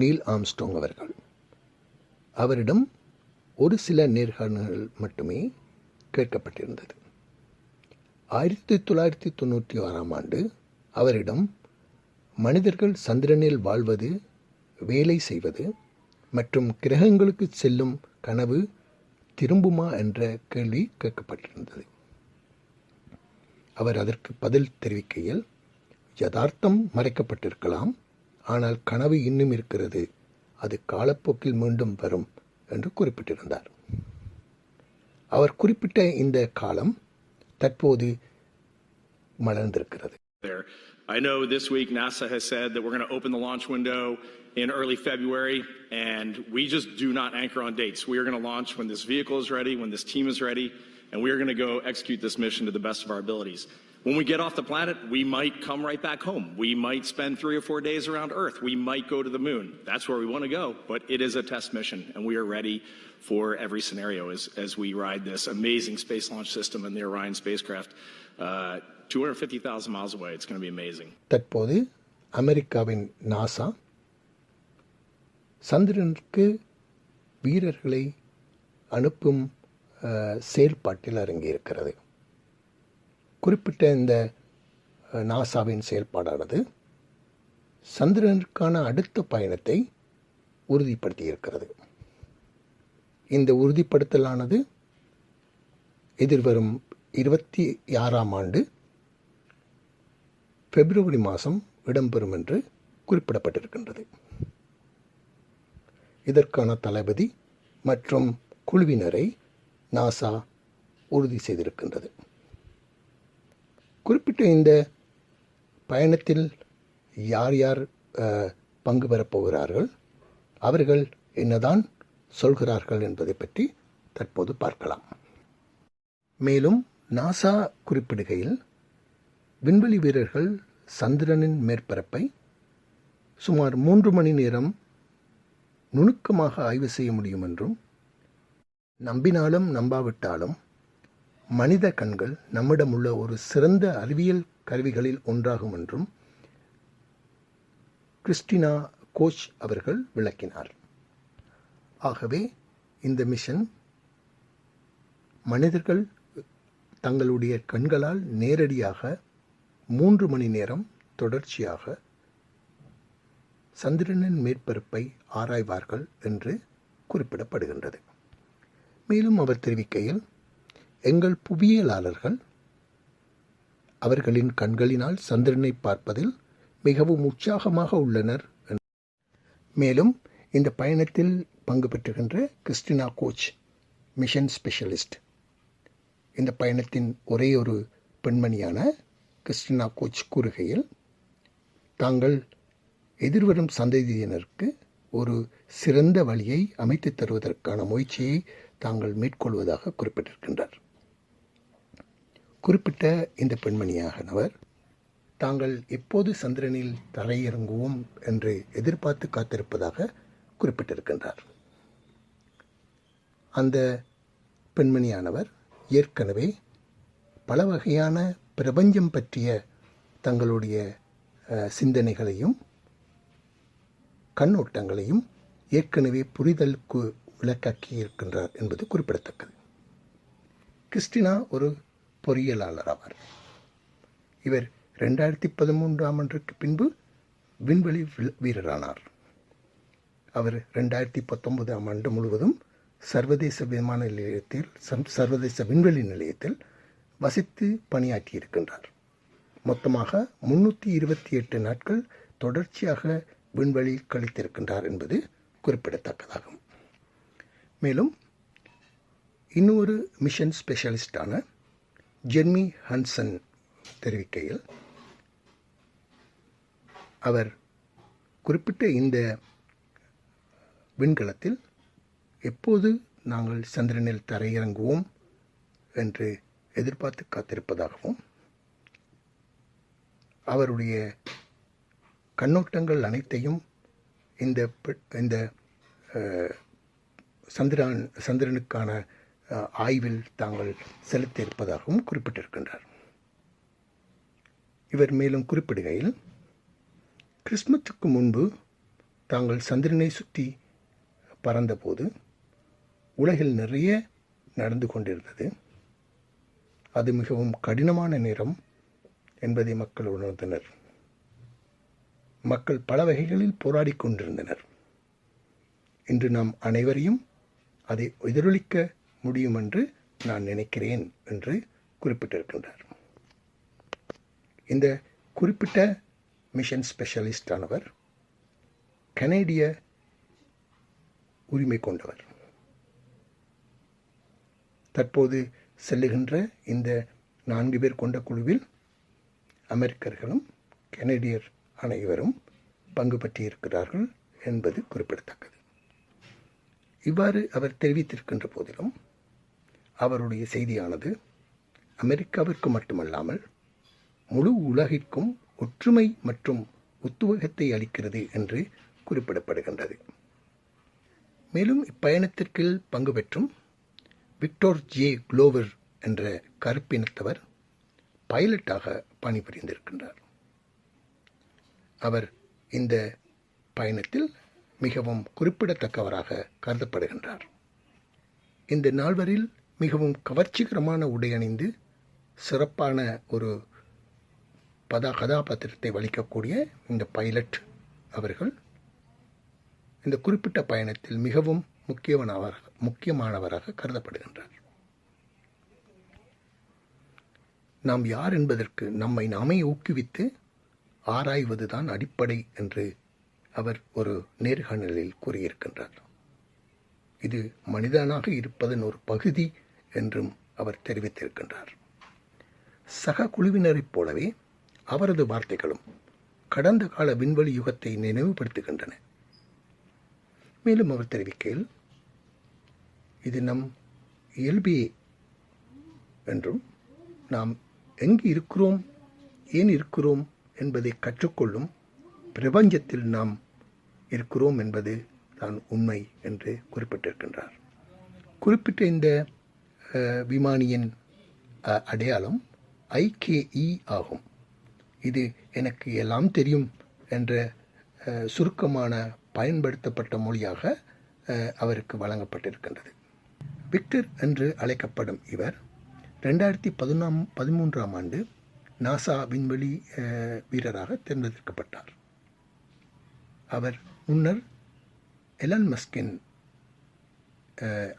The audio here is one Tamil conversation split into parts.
நீல் ஆம்ஸ்டோங் அவர்கள். அவரிடம் ஒரு சில நேர்காணல்கள் மட்டுமே கேட்கப்பட்டிருந்தது. ஆயிரத்தி தொள்ளாயிரத்தி தொண்ணூற்றி ஆறாம் ஆண்டு அவரிடம் மனிதர்கள் சந்திரனில் வாழ்வது வேலை செய்வது மற்றும் கிரகங்களுக்கு செல்லும் கனவு திரும்புமா என்ற கேள்வி கேட்கப்பட்டிருந்தது. அவர் அதற்கு பதில் தெரிவிக்கையில் யதார்த்தம் மறைக்கப்பட்டிருக்கலாம். ஆனால் கனவு இன்னும் இருக்கிறது அது காலப்போக்கில் மீண்டும் வரும் என்று குறிப்பிட்டிருந்தார் அவர் குறிப்பிட்ட இந்த காலம் தற்போது மலர்ந்திருக்கிறது. I know this week NASA has said that we're going to open the launch window in early February, and we just do not anchor on dates. We are going to launch when this vehicle is ready, when this team is ready, and we are going to go execute this mission to the best of our abilities. When we get off the planet, we might come right back home. We might spend three or four days around Earth. We might go to the moon. That's where we want to go, but it is a test mission, and we are ready for every scenario as, as we ride this amazing space launch system and the Orion spacecraft. Uh, 250,000 miles away. It's going to be amazing. தற்போது அமெரிக்காவின் நாசா சந்திரனுக்கு வீரர்களை அனுப்பும் அஹ், செயல்பாட்டில் இறங்கியிருக்கிறது குறிப்பிட்ட இந்த நாசாவின் செயல்பாடானது சந்திரனுக்கான அடுத்த பயணத்தை உறுதிப்படுத்தியிருக்கிறது. இந்த உறுதிப்படுத்தலானது எதிர்வரும் இருபத்தி ஆறாம் ஆண்டு பிப்ரவரி மாதம் இடம்பெறும் என்று குறிப்பிடப்பட்டிருக்கின்றது. இதற்கான தளபதி மற்றும் குழுவினரை நாசா உறுதி செய்திருக்கின்றது. குறிப்பிட்ட இந்த பயணத்தில் யார் யார் பங்கு பெறப் போகிறார்கள் அவர்கள் என்னதான் சொல்கிறார்கள் என்பதை பற்றி தற்போது பார்க்கலாம். மேலும் நாசா குறிப்பிடுகையில் விண்வெளி வீரர்கள் சந்திரனின் மேற்பரப்பை சுமார் மூன்று மணி நேரம் நுணுக்கமாக ஆய்வு செய்ய முடியும் என்றும் நம்பினாலும் நம்பாவிட்டாலும் மனித கண்கள் நம்மிடம் உள்ள ஒரு சிறந்த அறிவியல் கருவிகளில் ஒன்றாகும் என்றும் கிறிஸ்டினா கோச் அவர்கள் விளக்கினார். ஆகவே இந்த மிஷன் மனிதர்கள் தங்களுடைய கண்களால் நேரடியாக மூன்று மணி நேரம் தொடர்ச்சியாக சந்திரனின் மேற்பரப்பை ஆராய்வார்கள் என்று குறிப்பிடப்படுகின்றது. மேலும் அவர் தெரிவிக்கையில் எங்கள் புவியியலாளர்கள் அவர்களின் கண்களினால் சந்திரனை பார்ப்பதில் மிகவும் உற்சாகமாக உள்ளனர் மேலும் இந்த பயணத்தில் பங்கு பெற்றுகின்ற கிறிஸ்டினா கோச் மிஷன் ஸ்பெஷலிஸ்ட். இந்த பயணத்தின் ஒரே ஒரு பெண்மணியான கிறிஸ்டினா கோச் கூறுகையில் தாங்கள் எதிர்வரும் சந்ததியினருக்கு ஒரு சிறந்த வழியை அமைத்து தருவதற்கான முயற்சியை தாங்கள் மேற்கொள்வதாக குறிப்பிட்டிருக்கின்றார். குறிப்பிட்ட இந்த பெண்மணியாகனவர் தாங்கள் எப்போது சந்திரனில் தரையிறங்குவோம் என்று எதிர்பார்த்து காத்திருப்பதாக குறிப்பிட்டிருக்கின்றார். அந்த பெண்மணியானவர் ஏற்கனவே பல வகையான பிரபஞ்சம் பற்றிய தங்களுடைய அஹ், சிந்தனைகளையும் கண்ணோட்டங்களையும் ஏற்கனவே புரிதலுக்கு விளக்காக்கி இருக்கின்றார் என்பது குறிப்பிடத்தக்கது. கிறிஸ்டினா ஒரு பொறியியலாளர் ஆவார். இவர் ரெண்டாயிரத்தி பதிமூன்றாம் ஆண்டுக்கு பின்பு விண்வெளி வீரரானார். அவர் ரெண்டாயிரத்தி பத்தொன்பதாம் ஆண்டு முழுவதும் சர்வதேச விமான நிலையத்தில் சர்வதேச விண்வெளி நிலையத்தில் வசித்து பணியாற்றியிருக்கின்றார் மொத்தமாக முன்னூற்றி இருபத்தி எட்டு நாட்கள் தொடர்ச்சியாக விண்வெளி கழித்திருக்கின்றார் என்பது குறிப்பிடத்தக்கதாகும். மேலும் இன்னொரு மிஷன் ஸ்பெஷலிஸ்டான ஜெர்மி ஹன்சன் தெரிவிக்கையில் அவர் குறிப்பிட்ட இந்த விண்கலத்தில் எப்போது நாங்கள் சந்திரனில் தரையிறங்குவோம் என்று எதிர்பார்த்து காத்திருப்பதாகவும் அவருடைய கண்ணோட்டங்கள் அனைத்தையும் இந்த இந்த சந்திரான் சந்திரனுக்கான ஆய்வில் தாங்கள் செலுத்தியிருப்பதாகவும் குறிப்பிட்டிருக்கின்றார். இவர் மேலும் குறிப்பிடுகையில் கிறிஸ்மத்துக்கு முன்பு தாங்கள் சந்திரனை சுற்றி பறந்தபோது உலகில் நிறைய நடந்து கொண்டிருந்தது. அது மிகவும் கடினமான நேரம் என்பதை மக்கள் உணர்ந்தனர். மக்கள் பல வகைகளில் போராடி கொண்டிருந்தனர். இன்று நாம் அனைவரையும் அதை எதிரொலிக்க முடியும் என்று நான் நினைக்கிறேன் என்று குறிப்பிட்டிருக்கின்றார். இந்த குறிப்பிட்ட மிஷன் ஸ்பெஷலிஸ்ட் ஆனவர் கனேடிய உரிமை கொண்டவர். தற்போது செல்லுகின்ற இந்த நான்கு பேர் கொண்ட குழுவில் அமெரிக்கர்களும் கனேடியர் அனைவரும் பங்கு பற்றியிருக்கிறார்கள் என்பது குறிப்பிடத்தக்கது. இவ்வாறு அவர் தெரிவித்திருக்கின்ற போதிலும் அவருடைய செய்தியானது அமெரிக்காவிற்கு மட்டுமல்லாமல் முழு உலகிற்கும் ஒற்றுமை மற்றும் உத்துவகத்தை அளிக்கிறது என்று குறிப்பிடப்படுகின்றது. மேலும் இப்பயணத்திற்கு பங்கு பெற்றும் விக்டோர் ஜே. குளோவர் என்ற கருப்பினத்தவர் பைலட்டாக பணிபுரிந்திருக்கின்றார். அவர் இந்த பயணத்தில் மிகவும் குறிப்பிடத்தக்கவராக கருதப்படுகின்றார். இந்த நால்வரில் மிகவும் கவர்ச்சிகரமான உடை அணிந்து சிறப்பான ஒரு பதா கதாபாத்திரத்தை வலிக்கக்கூடிய இந்த பைலட் அவர்கள் இந்த குறிப்பிட்ட பயணத்தில் மிகவும் முக்கியமானவராக முக்கியமானவராக கருதப்படுகின்றார். நாம் யார் என்பதற்கு நம்மை நாமே ஊக்குவித்து ஆராய்வதுதான் அடிப்படை என்று அவர் ஒரு நேர்காணலில் கூறியிருக்கின்றார். இது மனிதனாக இருப்பதன் ஒரு பகுதி என்றும் அவர் தெரிவித்திருக்கின்றார். சக குழுவினரைப் போலவே அவரது வார்த்தைகளும் கடந்த கால விண்வெளி யுகத்தை நினைவுபடுத்துகின்றன. மேலும் அவர் தெரிவிக்கையில் இது நம் இயல்பே என்றும் நாம் எங்கு இருக்கிறோம் ஏன் இருக்கிறோம் என்பதை கற்றுக்கொள்ளும் பிரபஞ்சத்தில் நாம் இருக்கிறோம் என்பது தான் உண்மை என்று குறிப்பிட்டிருக்கின்றார். குறிப்பிட்ட இந்த விமானியின் அடையாளம் ஐகேஇ ஆகும். இது எனக்கு எல்லாம் தெரியும் என்ற சுருக்கமான பயன்படுத்தப்பட்ட மொழியாக அவருக்கு வழங்கப்பட்டிருக்கின்றது. விக்டர் என்று அழைக்கப்படும் இவர் ரெண்டாயிரத்தி பதினாம் பதிமூன்றாம் ஆண்டு நாசா விண்வெளி வீரராக தேர்ந்தெடுக்கப்பட்டார். அவர் முன்னர் எலன் மஸ்கின்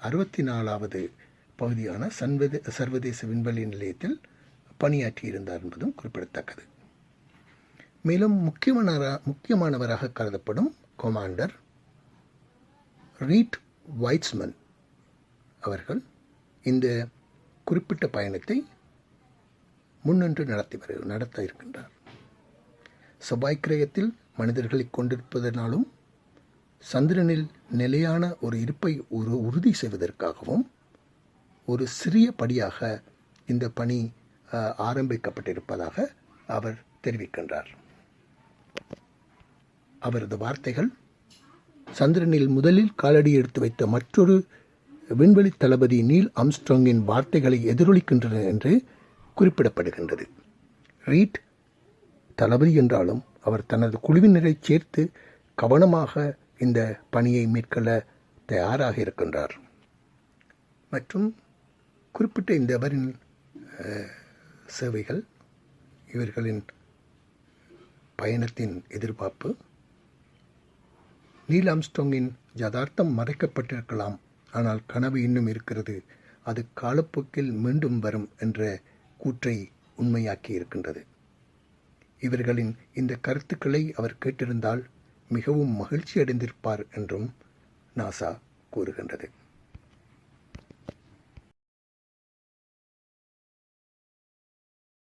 அறுபத்தி நாலாவது பகுதியான சன்வதே சர்வதேச விண்வெளி நிலையத்தில் பணியாற்றியிருந்தார் என்பதும் குறிப்பிடத்தக்கது. மேலும் முக்கியமான முக்கியமானவராக கருதப்படும் கொமாண்டர் ரீட் வைட்ஸ்மன் அவர்கள் இந்த குறிப்பிட்ட பயணத்தை முன்னின்று நடத்தி வரு நடத்த இருக்கின்றார். செவ்வாய் கிரகத்தில் மனிதர்களை கொண்டிருப்பதனாலும் சந்திரனில் நிலையான ஒரு இருப்பை ஒரு உறுதி செய்வதற்காகவும் ஒரு சிறிய படியாக இந்த பணி ஆரம்பிக்கப்பட்டிருப்பதாக அவர் தெரிவிக்கின்றார். அவரது வார்த்தைகள் சந்திரனில் முதலில் காலடி எடுத்து வைத்த மற்றொரு விண்வெளி தளபதி நீல் ஆம்ஸ்ட்ராங்கின் வார்த்தைகளை எதிரொலிக்கின்றன என்று குறிப்பிடப்படுகின்றது. ரீட் தளபதி என்றாலும் அவர் தனது குழுவினரை சேர்த்து கவனமாக இந்த பணியை மேற்கொள்ள தயாராக இருக்கின்றார். மற்றும் குறிப்பிட்ட இந்த அவரின் சேவைகள் இவர்களின் பயணத்தின் எதிர்பார்ப்பு நீல் ஆம்ஸ்டோங்கின் யதார்த்தம் மறைக்கப்பட்டிருக்கலாம். ஆனால் கனவு இன்னும் இருக்கிறது. அது காலப்போக்கில் மீண்டும் வரும் என்ற கூற்றை உண்மையாக்கி இருக்கின்றது. இவர்களின் இந்த கருத்துக்களை அவர் கேட்டிருந்தால் மிகவும் மகிழ்ச்சி அடைந்திருப்பார் என்றும் நாசா கூறுகின்றது.